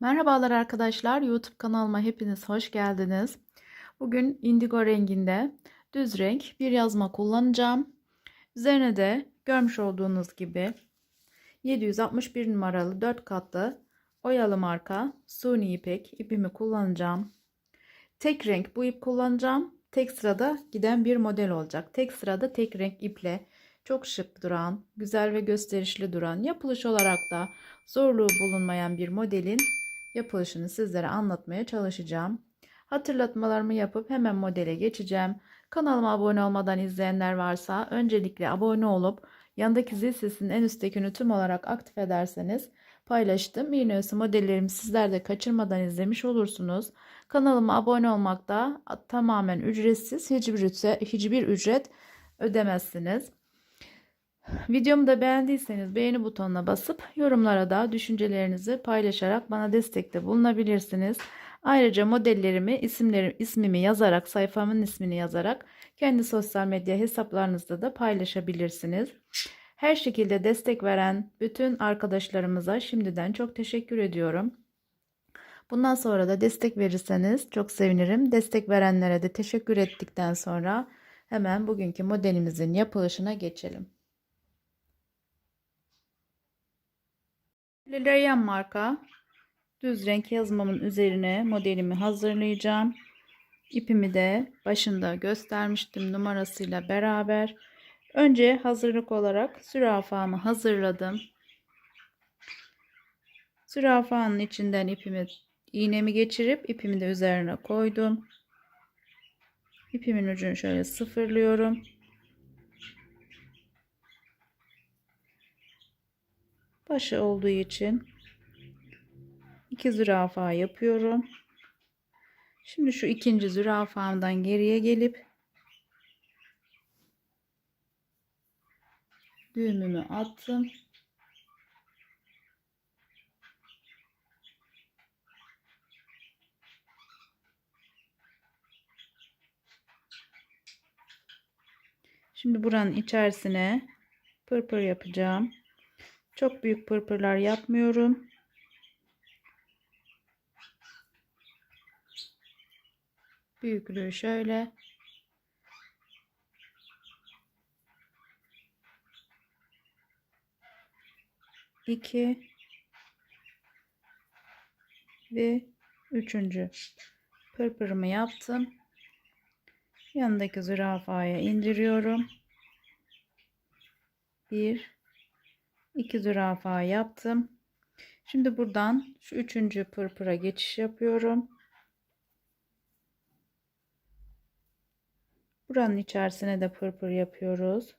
Merhabalar arkadaşlar. YouTube kanalıma hepiniz hoş geldiniz. Bugün indigo renginde düz renk bir yazma kullanacağım. Üzerine de görmüş olduğunuz gibi 761 numaralı 4 katlı oyalı marka suni ipek ipimi kullanacağım. Tek renk bu ip kullanacağım. Tek sırada giden bir model olacak. Tek sırada tek renk iple çok şık duran, güzel ve gösterişli duran, yapılış olarak da zorluğu bulunmayan bir modelin yapılışını sizlere anlatmaya çalışacağım. Hatırlatmalarımı yapıp hemen modele geçeceğim. Kanalıma abone olmadan izleyenler varsa öncelikle abone olup yandaki zil sesinin en üsttekini tüm olarak aktif ederseniz paylaştım. İğne üstü modellerimi sizler de kaçırmadan izlemiş olursunuz. Kanalıma abone olmak da tamamen ücretsiz. Hiçbir ücret, hiçbir ücret ödemezsiniz. Videomu da beğendiyseniz beğeni butonuna basıp yorumlara da düşüncelerinizi paylaşarak bana destekte bulunabilirsiniz. Ayrıca modellerimi, isimlerim, ismimi yazarak, sayfamın ismini yazarak kendi sosyal medya hesaplarınızda da paylaşabilirsiniz. Her şekilde destek veren bütün arkadaşlarımıza şimdiden çok teşekkür ediyorum. Bundan sonra da destek verirseniz çok sevinirim. Destek verenlere de teşekkür ettikten sonra hemen bugünkü modelimizin yapılışına geçelim. Lilerian marka düz renk yazmamın üzerine modelimi hazırlayacağım. İpimi de başında göstermiştim numarasıyla beraber. Önce hazırlık olarak zürafamı hazırladım. Zürafanın içinden ipimi iğnemi geçirip ipimi de üzerine koydum. İpimin ucunu şöyle sıfırlıyorum. Başı olduğu için iki zürafa yapıyorum. Şimdi şu ikinci zürafamdan geriye gelip düğümümü attım. Şimdi buranın içerisine pırpır yapacağım. Çok büyük pırpırlar yapmıyorum. Büyüklüğü şöyle. İki ve üçüncü pırpırımı yaptım. Yanındaki zürafaya indiriyorum. Bir 2 zürafa yaptım. Şimdi buradan şu üçüncü pırpıra geçiş yapıyorum. Buranın içerisine de pırpır yapıyoruz.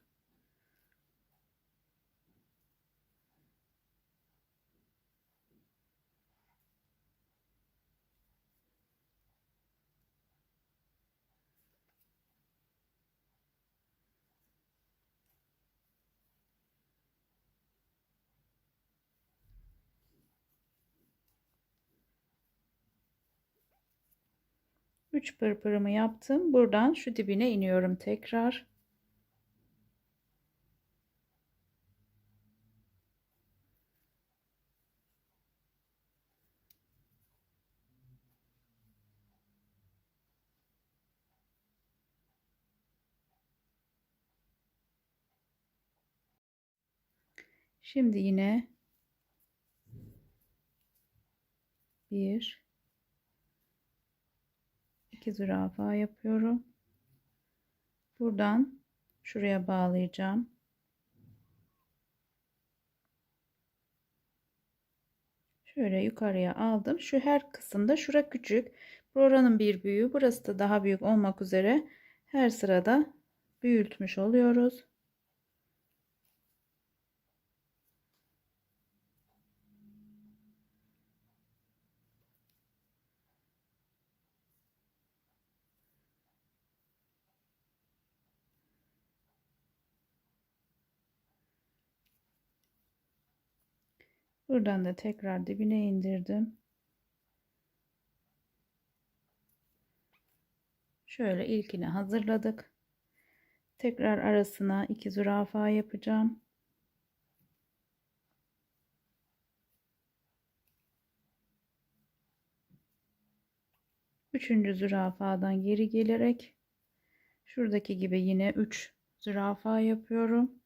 Üç pırpırımı yaptım. Buradan şu dibine iniyorum tekrar. Şimdi yine bir 2 zürafa yapıyorum. Buradan şuraya bağlayacağım. Şöyle yukarıya aldım. Şu her kısımda şura küçük. Buranın bir büyüğü. Burası da daha büyük olmak üzere her sırada büyütmüş oluyoruz. Buradan da tekrar dibine indirdim. Şöyle ilkini hazırladık. Tekrar arasına iki zürafa yapacağım. Üçüncü zürafadan geri gelerek şuradaki gibi yine 3 zürafa yapıyorum.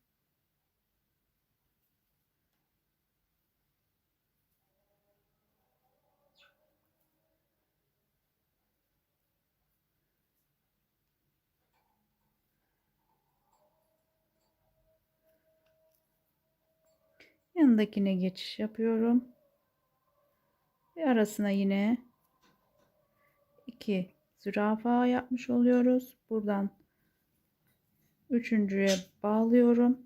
Yanındakine geçiş yapıyorum. Ve arasına yine iki zürafa yapmış oluyoruz. Buradan üçüncüye bağlıyorum.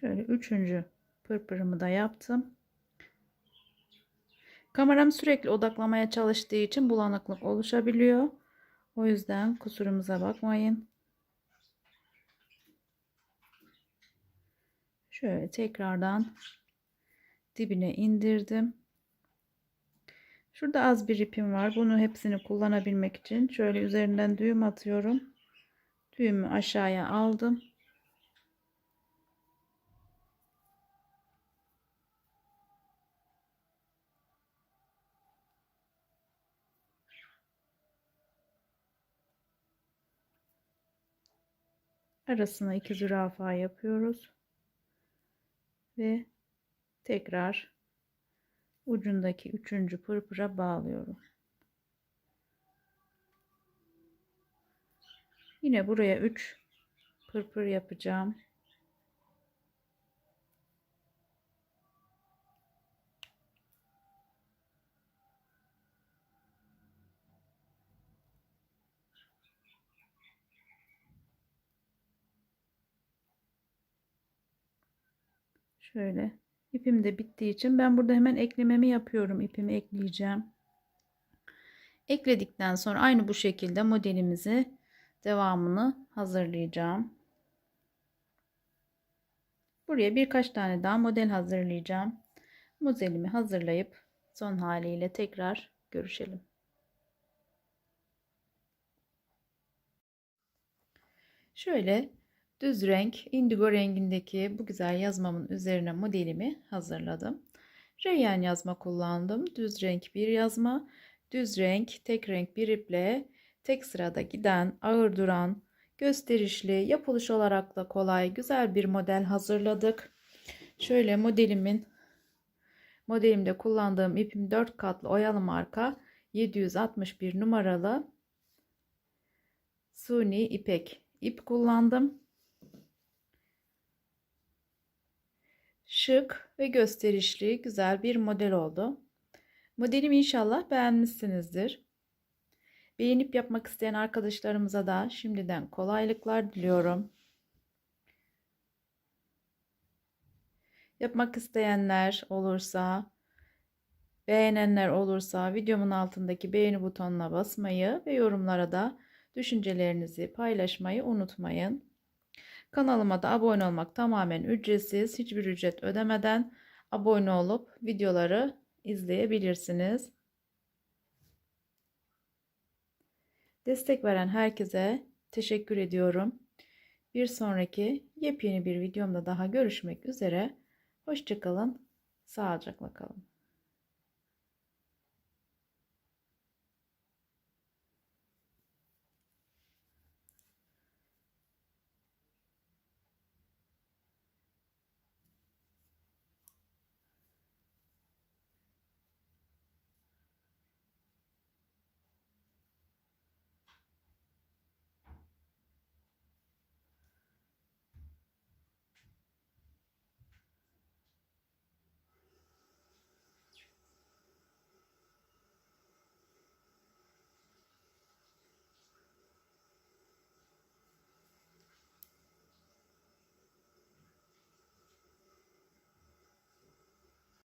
Şöyle üçüncü pırpırımı da yaptım. Kameram sürekli odaklamaya çalıştığı için bulanıklık oluşabiliyor. O yüzden kusurumuza bakmayın. Şöyle tekrardan dibine indirdim. Şurada az bir ipim var. Bunu hepsini kullanabilmek için şöyle üzerinden düğüm atıyorum. Düğümü aşağıya aldım. Arasına iki zürafa yapıyoruz ve tekrar ucundaki üçüncü pırpıra bağlıyorum. Yine buraya 3 pırpır yapacağım. Şöyle ipim de bittiği için ben burada hemen eklememi yapıyorum. İpimi ekleyeceğim. Ekledikten sonra aynı bu şekilde modelimizi devamını hazırlayacağım. Buraya birkaç tane daha model hazırlayacağım. Modelimi hazırlayıp son haliyle tekrar görüşelim. Şöyle düz renk indigo rengindeki bu güzel yazmamın üzerine modelimi hazırladım. Reyyan yazma kullandım. Düz renk bir yazma. Düz renk tek renk bir iple tek sırada giden ağır duran gösterişli yapılış olarak da kolay güzel bir model hazırladık. Şöyle modelimin modelimde kullandığım ipim 4 katlı oyalı marka 761 numaralı suni ipek ip kullandım. Şık ve gösterişli güzel bir model oldu. Modelimi inşallah beğenmişsinizdir. Beğenip yapmak isteyen arkadaşlarımıza da şimdiden kolaylıklar diliyorum. Yapmak isteyenler olursa, beğenenler olursa videomun altındaki beğeni butonuna basmayı ve yorumlara da düşüncelerinizi paylaşmayı unutmayın. Kanalıma da abone olmak tamamen ücretsiz. Hiçbir ücret ödemeden abone olup videoları izleyebilirsiniz. Destek veren herkese teşekkür ediyorum. Bir sonraki yepyeni bir videomda daha görüşmek üzere. Hoşçakalın. Sağlıcakla kalın.